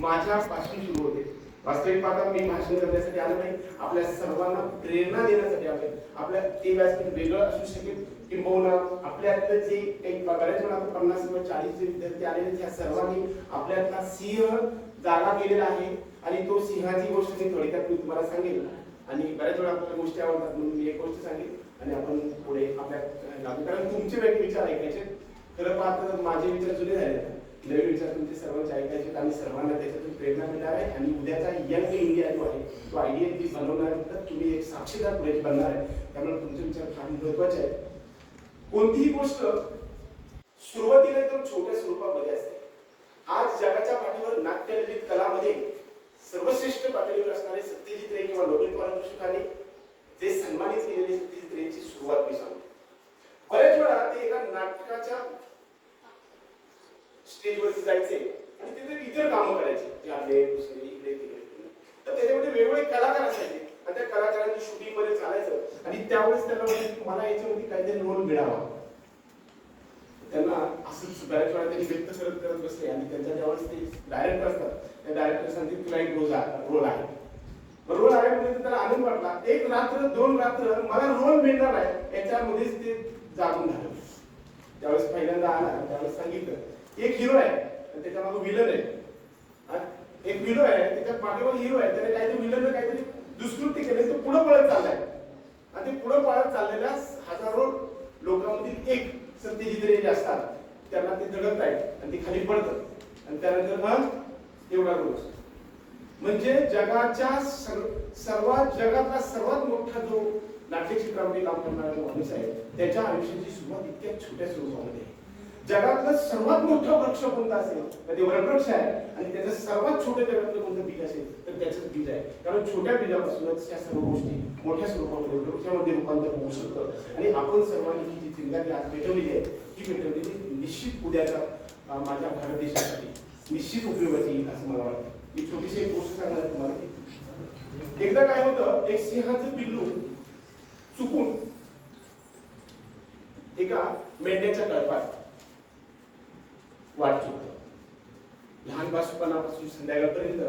माझ्यापासून सुरू होते. वास्तविक पाहता मी भाषण करण्यासाठी आलो नाही. आपल्या सर्वांना प्रेरणा देण्यासाठी आलोय आपल्या ते व्यासपीठ वेगळं असू शकेल किंबहुना आपल्यातलं जे काही बऱ्याच वेळा पन्नास किंवा चाळीस जे विद्यार्थी आलेले त्या सर्वांनी आपल्यातला सिंह जागा केलेला आहे. आणि तो सिंहाची गोष्ट मी थोडक्यात मी तुम्हाला सांगेल. आणि बऱ्याच वेळा आपल्या गोष्टी आवडतात म्हणून मी एक गोष्ट सांगेल. आणि आपण पुढे आपल्या लागू कारण तुमचे वेगळे विचार ऐकायचे. खरं पाहता माझे विचार जुने झाले आहेत. नवीन विचार तुमचे सर्वांचे ऐकायचे आहेत आणि सर्वांना त्याच्यातून प्रेरणा मिळणार आहे. आणि उद्याचा यंग इंडिया जो आहे तो आयडिया जी बनवणार तर तुम्ही एक साक्षीदार पुढे बनणार आहे. त्यामुळे तुमचे विचार फार महत्त्वाचे आहेत. कोणतीही गोष्ट सुरुवातीला एकदम छोट्या स्वरूपामध्ये असते. आज जगाच्या पाठीवर नाट्यललित कलामध्ये सर्वश्रेष्ठ पातळीवर असणारे सत्यजित रे किंवा नोबेल पारितोषिकाने जे सन्मानित केलेले सत्यजित रेची सुरुवात मी सांगतो. बऱ्याच वेळा ते एका नाटकाच्या स्टेजवरती जायचे आणि तिथे इतर कामं करायचे जे आले दुसरे इकडे तिकडे. तर त्याच्यामध्ये वेगवेगळे कलाकार असायचे. आणि त्या कलाकारांची शूटिंगमध्ये चालायचं. आणि त्यावेळेस त्यांना म्हणजे मला याच्यामध्ये काहीतरी रोल मिळावा. त्यांना असंच बऱ्याच वेळा त्यांनी व्यक्त करत करत बसले. आणि त्यांच्या ज्यावेळेस ते डायरेक्टर असतात. त्या डायरेक्टर सांगते तुला एक रोज रोल आहे. रोल आहे म्हणजे त्याला आनंद वाटला. एक रात्र दोन रात्र मला रोल मिळणार आहे याच्यामध्येच ते जागून झालं. त्यावेळेस पहिल्यांदा आला त्यावेळेस सांगितलं. एक हिरो आहे आणि त्याच्यामागे विलन आहे. आणि एक हिरो आहे त्याच्या पाठीवर हिरो आहे त्याने काहीतरी विलन काहीतरी दुष्कृत्य केले तो पुढे पळत चाललाय. आणि ते पुढे पळत चाललेल्या हजारो लोकांमधील एक सत्यजित रे जे असतात त्यांना ते दडत आहेत आणि ते खाली पडतात. आणि त्यानंतर मग एवढा रोज. म्हणजे जगाच्या सर्वात जगातला सर्वात मोठा जो नाट्यक्षेत्रामध्ये काम करणारा माणूस आहे त्याच्या आयुष्याची सुरुवात इतक्या छोट्या स्वरूपामध्ये आहे. जगातलं सर्वात मोठं वृक्ष कोणता असेल? तर ते वरवृक्ष आहे. आणि त्याचं सर्वात छोटं जगातलं कोणतं बीज असेल तर त्याचं बीज आहे. कारण छोट्या बीजापासूनच त्या सर्व गोष्टी मोठ्या स्वरूपामध्ये वृक्षामध्ये रूपांतर होऊ शकतं. आणि आपण सर्वांनी ही जी चिंताची आज पेटवलेली आहे ती पेटवलेली निश्चित उद्याच्या माझ्या भारत देशासाठी निश्चित उपयोगाची येईल असं मला वाटतं. मी छोटीशी एक गोष्ट सांगणार तुम्हाला. एकदा काय होतं एक सिंहाचं पिल्लू चुकून एका मेंढ्याच्या कळपात वाट चुकतं लहान संध्याकाळपर्यंत.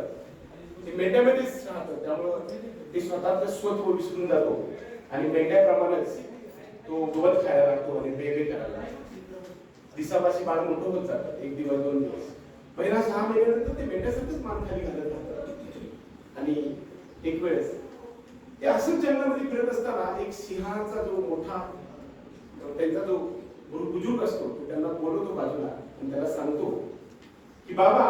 ते मेंढ्यामध्येच राहतं त्यामुळं ते स्वतःच स्वत्व विसरून जातो. आणि मेंढ्याप्रमाणेच तो गवत खायला लागतो आणि बेबे करायला लागतो. दिसापाशी बाळ मोठं होत जातं एक दिवस दोन दिवस. महिना सहा महिन्यानंतर ते मेंढ्यासारखंच मान खाली घालत राहतात आणि एक वेळेस ते असंच जंगलामध्ये फिरत असताना एक सिंहाचा जो मोठा त्यांचा जो गुरु बुजुर्ग असतो त्यांना बोलवतो बाजूला. आणि त्याला सांगतो की बाबा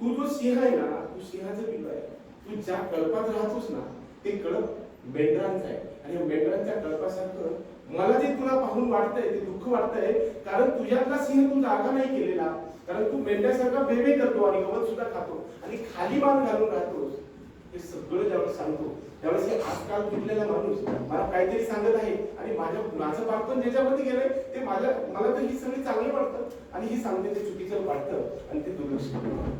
तू जो सिंह आहे ना तू सिंहाचं पिल्लू आहे. तू ज्या कळपात राहतोस ना ते कळप मेंढरांचं आहे. आणि मेंढरांच्या कळपासारखं मला जे तुला पाहून वाटतंय ते दुःख वाटतंय कारण तुझ्यातला सिंह तू जागा नाही केलेला. कारण तू मेंढ्यासारखा बेबे करतो आणि गवत सुद्धा खातो. आणि खाली मान घालून राहतोस. हे सगळं ज्यावेळेस सांगतो त्यावेळेस हे आजकाल तुटलेला माणूस मला काहीतरी सांगत आहे आणि माझ्या माझं बालपण ज्याच्यामध्ये गेलंय ते माझ्या मला तर ही सगळी चांगली वाटतं आणि ही सांगते ते चुकीचं वाटतं आणि ते दुर्लक्ष करतं.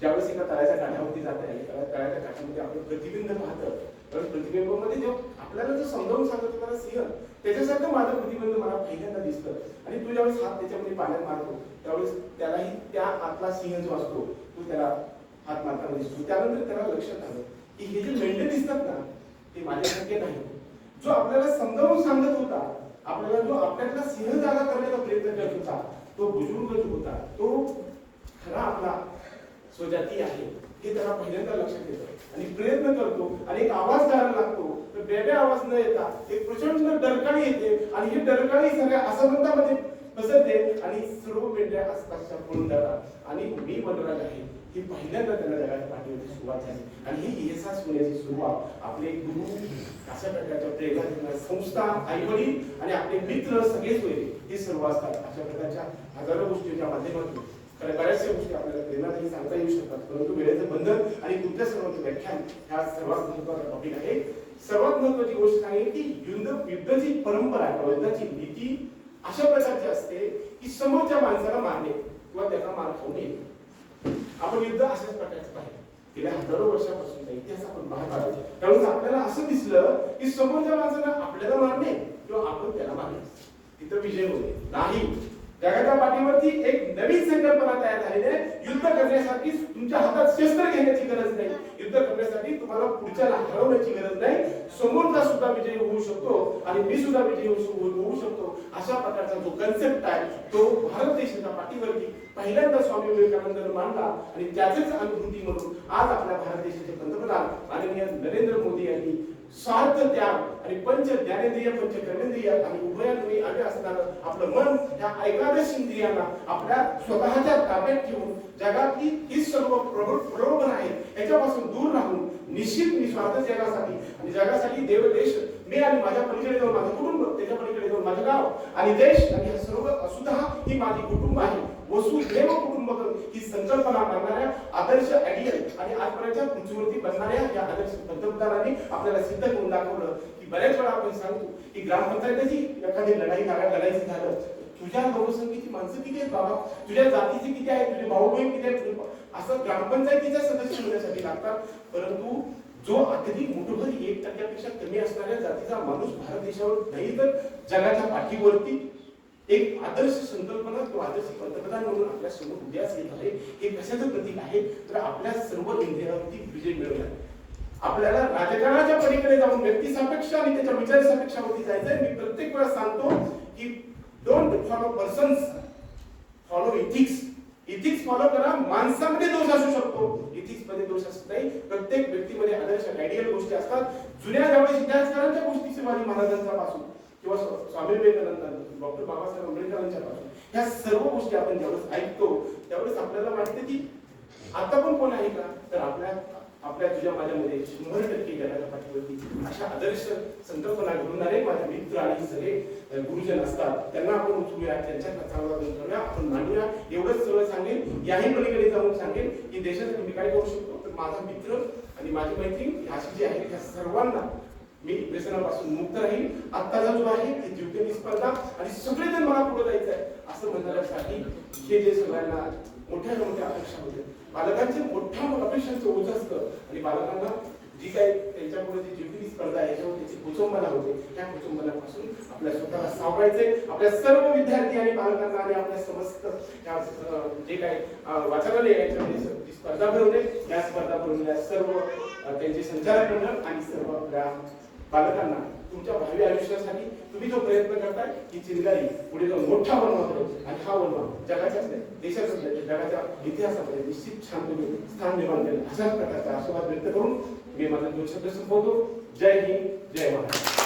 ज्यावेळेस एका तळ्याच्या काठावरती जात आहे तळ्याच्या काठामध्ये आपलं प्रतिबिंब पाहतं तर प्रतिबिंबामध्ये जेव्हा आपल्याला जो समजावून सांगत होता ना सिंह त्याच्यासारखं माझं प्रतिबिंब मला पहिल्यांदा दिसतं आणि तू ज्यावेळेस हात त्याच्यामध्ये पाण्यात मारतो त्यावेळेस त्यालाही त्या आतला सिंह जो असतो तो त्याला हात मारताना दिसतो. त्यानंतर त्याला लक्षात आलं की हे जे मेंढे दिसतात ना ते माझ्यासारखे नाही जो आपल्याला समजावून सांगत होता आपल्याला जो आपल्याला सिंह जागा करण्याचा प्रयत्न करत होता तो बुजुर्ग जो होता तो खरा आपला स्वजाती आहे हे त्याला पहिल्यांदा लक्षात येतं. आणि प्रयत्न करतो आणि एक आवाज द्यायला लागतो तर बेबे आवाज न येता एक प्रचंड डरकाळी येते आणि ही डरकाळी सगळ्या असमंतामध्ये पसरते आणि सर्व मेंढ्या आसपासच्या पळून जातात आणि मी वनराज आहे. ही पहिल्यांदा त्याला जगात पाठवण्याची सुरुवात झाली. आणि ही एहसास होण्याची सुरुवात आपले गुरु अशा प्रकारच्या प्रेरणा संस्था आई वडील आणि आपले मित्र सगळेच होईल हे सर्व असतात. अशा प्रकारच्या हजारो गोष्टींच्या माध्यमातून. कारण बऱ्याचशा गोष्टी आपल्याला प्रेरणादायी सांगता येऊ शकतात. परंतु वेळेचं बंधन आणि तुमच्या सर्वांचं व्याख्यान हा सर्वात महत्त्वाचा टॉपिक आहे. सर्वात महत्वाची गोष्ट आहे की युद्ध युद्धाची परंपरा किंवा युद्धाची नीती अशा प्रकारची असते की समोरच्या माणसाला मारणे किंवा त्याचा मार खाऊ नये. आपण युद्ध अशाच प्रकारचं पाहिजे गेल्या हजारो वर्षापासूनचा इतिहास आपण पाहत आहोत त्यामुळे आपल्याला असं दिसलं की समोरच्या माणसाला आपल्याला मारणे किंवा आपण त्याला मारणे. तिथं विजय होते नाही. जगाच्या पाठीवरती एक नवीन संकल्पना तयार झालेली आहे. युद्ध करण्यासाठी तुमच्या हातात शस्त्र घेण्याची गरज नाही. तुम्हाला पुढच्याला हरवण्याची गरज नाही. समोरचा सुद्धा विजयी होऊ शकतो आणि मी सुद्धा विजयी होऊ होऊ शकतो. अशा प्रकारचा जो कन्सेप्ट आहे तो भारत देशाच्या पाठीवरती पहिल्यांदा स्वामी विवेकानंदांनी मांडला आणि त्याचेच अनुभूती म्हणून आज आपल्या भारत देशाचे पंतप्रधान माननीय नरेंद्र मोदी यांनी स्वार्थ त्याग आणि पंच ज्ञानेंद्रिय पंच कर्मेंद्रिय आणि उभयांनी आम्ही असताना आपलं मन या एकादश इंद्रियांना आपल्या स्वतःच्या ताब्यात ठेवून जगातली ही सर्व प्रलो- प्रलोभन आहे याच्यापासून दूर राहून निश्चित निस्वार्थ जगासाठी आणि जगासाठी देव देश मी आणि माझ्या पलीकडे जाऊन माझं कुटुंब त्याच्या पलीकडे जाऊन माझं गाव आणि देश आणि हे सर्व सुद्धा ही माझी कुटुंब आहे. वसुधैव कुटुंबकम ही संकल्पना मांडणाऱ्या आदर्श आयडियल आणि आजपर्यंतच्या उंचीवरती बनणाऱ्या या आदर्श पंतप्रधानांनी आपल्याला सिद्ध करून दाखवलं की बऱ्याच वेळा आपण सांगतो की ग्रामपंचायतीची एखादी लढाई लागा लढायचं झालं तुझ्या लोकसंख्येची माणसं किती आहेत बाबा? तुझ्या जातीची किती आहे तुझे भाऊ बहीण किती आहेत? असं ग्रामपंचायतीच्या सदस्य होण्यासाठी लागतात. परंतु जो अगदी मुठभर एक टक्क्यापेक्षा कमी असणाऱ्या जातीचा माणूस भारत देशावर नाही तर जगाच्या पाठीवरती एक आदर्श संकल्पना तो आदर्श पंतप्रधान म्हणून आपल्यासमोर उद्यास येत आहे हे कशाचं प्रतीक आहे? तर आपल्या सर्व इंद्रियावरती विजय मिळवला. आपल्याला राजकारणाच्या पलीकडे जाऊन व्यक्तिसापेक्ष आणि त्याच्या विचार सापेक्षावरती जायचंय. मी प्रत्येक वेळा सांगतो की don't follow persons follow ethics ethics follow करा. माणसामध्ये दोष असू शकतो. इथिक्समध्ये दोष असत नाही प्रत्येक व्यक्तीमध्ये आदर्श आयडियल गोष्टी असतात. जुन्या ज्यावेळेस इतिहासकारांच्या गोष्टी शिवाजी महाराजांचा पासून किंवा स्वामी विवेकानंदांपासून डॉक्टर बाबासाहेब आंबेडकरांच्या पासून ह्या सर्व गोष्टी आपण ज्यावेळेस ऐकतो त्यावेळेस आपल्याला वाटतं की आता पण कोण आहे का? तर आपल्या आपल्या तुझ्या माझ्यामध्ये शंभर टक्के जगाच्या पाठीवरती अशा आदर्श संकल्पना घेऊन माझे मित्र आणि सगळे गुरुजन असतात. त्यांना आपण उचलूया त्यांच्या चांगला करूया आपण मांडूया. एवढंच सगळं सांगेन याही पलीकडे जाऊन सांगेन की देशासाठी मी काय करू शकतो? तर माझा मित्र आणि माझी मैत्रीण अशी जी आहे त्या सर्वांना मी व्यसनापासून मुक्त राहील आत्ताचा जो आहे ती जीवघेणी स्पर्धा आणि सगळेजण मला पुढे जायचं आहे असं म्हणण्यासाठी हे जे सगळ्यांना मोठ्या मोठ्या अपेक्षा होते बालकांचे मोठ्या अपेक्षांचं ओझ असतं आणि बालकांना जी काही त्यांच्यापुढे जी जीवघेणी स्पर्धा आहे याच्यावर त्याची कुचंबना होते त्या कुचंबनापासून आपल्या स्वतःला सावरायचे आपल्या सर्व विद्यार्थी आणि बालकांना आणि आपल्या समस्त या, जे काही वाचनालय याच्यामध्ये जी स्पर्धा भरवणे या स्पर्धा भरवलेल्या सर्व त्यांचे संचालक मंडळ आणि सर्व आपल्या बालकांना तुमच्या भावी आयुष्यासाठी तुम्ही जो प्रयत्न करताय की चिंगारी पुढे जाऊन मोठा बनवा आणि हा बनवा. जगाच्या नाही जगाच्या इतिहासामध्ये निश्चित छान तुम्ही स्थान निर्माण केलं. अशाच प्रकारचा आशीर्वाद व्यक्त करून मी माझा दोन शब्द संपवतो. जय हिंद जय महाराष्ट्र.